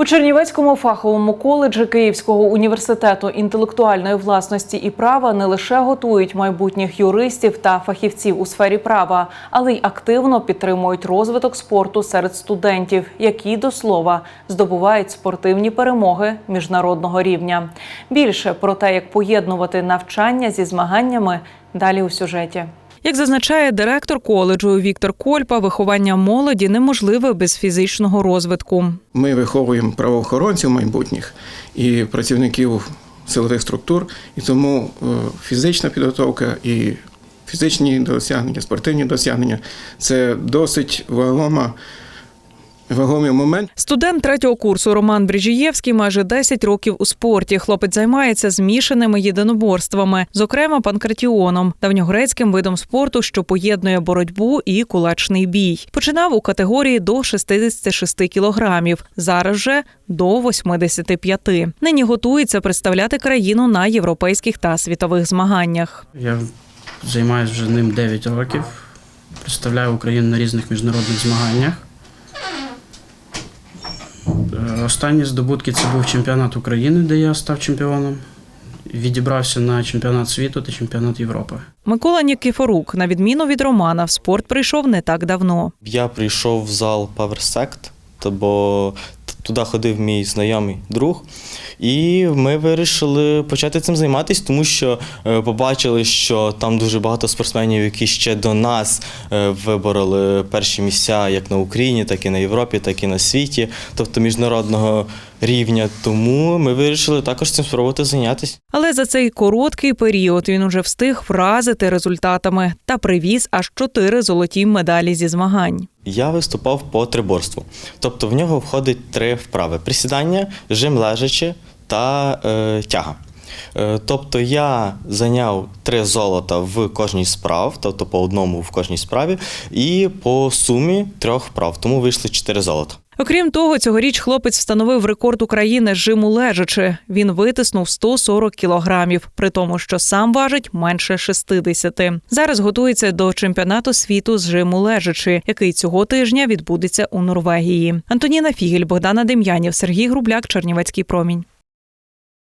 У Чернівецькому фаховому коледжі Київського університету інтелектуальної власності і права не лише готують майбутніх юристів та фахівців у сфері права, але й активно підтримують розвиток спорту серед студентів, які до слова здобувають спортивні перемоги міжнародного рівня. Більше про те, як поєднувати навчання зі змаганнями, далі у сюжеті. Як зазначає директор коледжу Віктор Кольпа, виховання молоді неможливе без фізичного розвитку. Ми виховуємо правоохоронців майбутніх і працівників силових структур, і тому е, фізична підготовка і фізичні досягнення, спортивні досягнення це досить вагома, вагомий момент. Студент третього курсу Роман Бріжієвський майже 10 років у спорті. Хлопець займається змішаними єдиноборствами, зокрема панкратіоном, давньогрецьким видом спорту, що поєднує боротьбу і кулачний бій. Починав у категорії до 66 кілограмів. Зараз же до 85. Нині готується представляти країну на європейських та світових змаганнях. Я займаюся вже ним 9 років. Представляю Україну на різних міжнародних змаганнях. Е, Останні здобутки це був чемпіонат України, де я став чемпіоном. Відібрався на чемпіонат світу та чемпіонат Європи. Микола Нікіфорук, на відміну від Романа, в спорт прийшов не так давно. Я прийшов в зал PowerSect, то бо туди ходив мій знайомий друг, і ми вирішили почати цим займатися, тому що е, побачили, що там дуже багато спортсменів, які ще до нас е, вибороли перші місця як на Україні, так і на Європі, так і на світі, тобто міжнародного рівня. Тому ми вирішили також цим спробувати зайнятися. Але за цей короткий період він уже встиг вразити результатами та привіз аж чотири золоті медалі зі змагань. Я виступав по триборству. Тобто в нього входить три вправи: присідання, жим лежачи та е, тяга. Е, Тобто я зайняв три золота в кожній справ, тобто по одному в кожній справі, і по сумі трьох вправ, тому вийшли чотири золота. Окрім того, цьогоріч хлопець встановив рекорд України з жиму лежачи. Він витиснув 140 кілограмів, при тому, що сам важить менше 60. Зараз готується до чемпіонату світу з жиму лежачи, який цього тижня відбудеться у Норвегії. Антоніна Фігель, Богдана Дем'янів, Сергій Грубляк, Чернівецький промінь.